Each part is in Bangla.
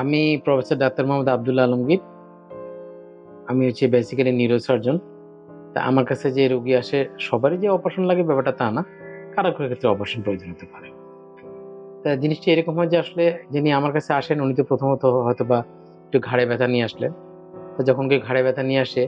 আমি প্রফেসর ডাক্তার মোহাম্মদ আবদুল্লাহ আলমগীর আমি হচ্ছে বেসিক্যালি নিউরোসার্জন তা আমার কাছে যে রোগী আসে, সবারই যে অপারেশন লাগে ব্যাপারটা তা না। কারও কারও ক্ষেত্রে অপারেশন প্রয়োজন হতে পারে। তা জিনিসটা এরকম হয় যে আসলে যিনি আমার কাছে আসেন, উনি তো প্রথমত হয়তো বা একটু ঘাড়ে ব্যথা নিয়ে আসলেন। তো যখন কেউ ঘাড়ে ব্যথা নিয়ে আসে,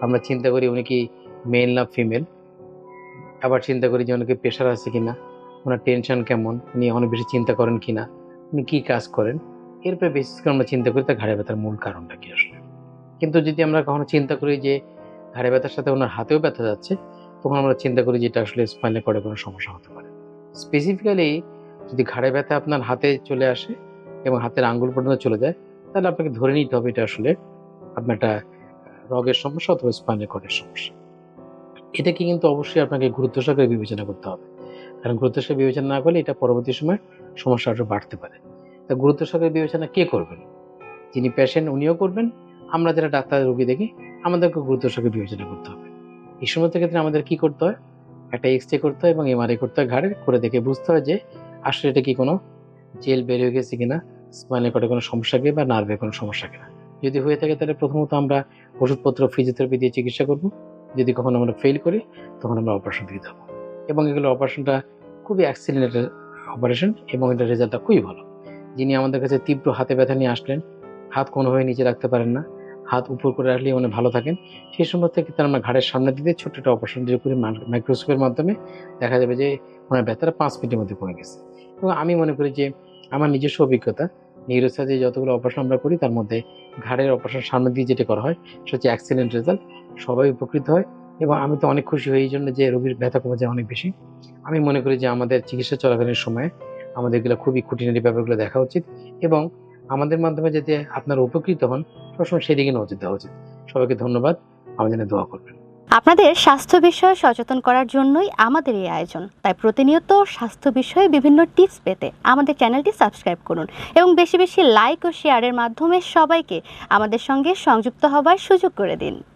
আমরা চিন্তা করি উনি কি মেল না ফিমেল আবার চিন্তা করি যে উনাকে প্রেশার আছে কি না ওনার টেনশন কেমন, উনি অনেক বেশি চিন্তা করেন কিনা, উনি কী কাজ করেন এরপরে বেশি করে আমরা চিন্তা করি তার ঘাড়ে ব্যথার মূল কারণটা কি আসলে? কিন্তু যদি আমরা কখনো চিন্তা করি যে ঘাড়ে ব্যথার সাথে ওনার হাতেও ব্যথা যাচ্ছে, তখন আমরা চিন্তা করি যে এটা আসলে স্পাইনাল কর্ডে কোনো সমস্যা হতে পারে। স্পেসিফিক্যালি যদি ঘাড়ে ব্যথা আপনার হাতে চলে আসে এবং হাতের আঙ্গুল পর্যন্ত চলে যায়, তাহলে আপনাকে ধরে নিতে হবে এটা আসলে আপনার একটা রগের সমস্যা অথবা স্পাইনাল কর্ডের সমস্যা। এটাকে কিন্তু অবশ্যই আপনাকে গুরুত্ব সহকারে বিবেচনা করতে হবে। কারণ গুরুত্ব সহকারে বিবেচনা না করলে এটা পরবর্তী সময় সমস্যা আরও বাড়তে পারে। তা গুরুত্ব সহকারে বিবেচনা কে করবেন? যিনি পেশেন্ট উনিও করবেন। আমরা যারা ডাক্তার, রোগী দেখি আমাদেরকে গুরুত্ব সহকারে বিবেচনা করতে হবে। এই সমস্ত ক্ষেত্রে আমাদের কি করতে হয়? একটা এক্স রে করতে হয় এবং এমআরআই করতে হয়, ঘাড়ে করে দেখে বুঝতে হয় যে, আসলে এটা কি কোনো জেল বের হয়ে গেছে কিনা স্পাইনাল কর্ডে কোনো সমস্যা কি বা নার্ভে কোনো সমস্যা কিনা। যদি হয়ে থাকে তাহলে প্রথমত আমরা ওষুধপত্র ফিজিওথেরাপি দিয়ে চিকিৎসা করব। যদি কখনো আমরা ফেল করি, তখন আমরা অপারেশন দিতে হবে এবং এগুলো অপারেশনটা খুবই অ্যাক্সিডেন্টের অপারেশন এবং এটার রেজাল্টটা খুবই ভালো। যিনি আমাদের কাছে তীব্র হাতে ব্যথা নিয়ে আসলেন, হাত কোনোভাবে নিচে রাখতে পারেন না। হাত উপর করে রাখলেই উনি ভালো থাকেন। সেই সময় থেকে তার আমরা ঘাড়ের সামনে দিতে ছোট্ট একটা অপারেশন দিয়ে করি মাইক্রোস্কোপের মাধ্যমে। দেখা যাবে যে ওনার ব্যথাটা পাঁচ মিনিটের মধ্যে কমে গেছে। এবং আমি মনে করি যে আমার নিজস্ব অভিজ্ঞতা নিউরোসার্জে যতগুলো অপারেশন আমরা করি, তার মধ্যে ঘাড়ের অপারেশন সামনে দিয়ে যেটা করা হয়, সেটা হচ্ছে অ্যাক্সিডেন্ট রেজাল্ট সবাই উপকৃত হয় এবং আমি তো অনেক খুশি হই, এই জন্য যে রোগীর ব্যথা কমে যায় অনেক বেশি। আমি মনে করি যে আমাদের চিকিৎসা চলাকালীন সময়ে আমাদের এগুলো খুবই খুঁটিনাটি ব্যাপারগুলো দেখা উচিত এবং আমাদের মাধ্যমে যাতে আপনারা উপকৃত হন, সবসময় সেদিকে নজর দেওয়া উচিত। সবাইকে ধন্যবাদ। আমার জন্য দোয়া করবেন। আপনাদের স্বাস্থ্য বিষয়ে সচেতন করার জন্যই আমাদের এই আয়োজন। তাই প্রতিনিয়ত স্বাস্থ্য বিষয়ে বিভিন্ন টিপস পেতে আমাদের চ্যানেলটি সাবস্ক্রাইব করুন এবং বেশি বেশি লাইক ও শেয়ারের মাধ্যমে সবাইকে আমাদের সঙ্গে সংযুক্ত হবার সুযোগ করে দিন।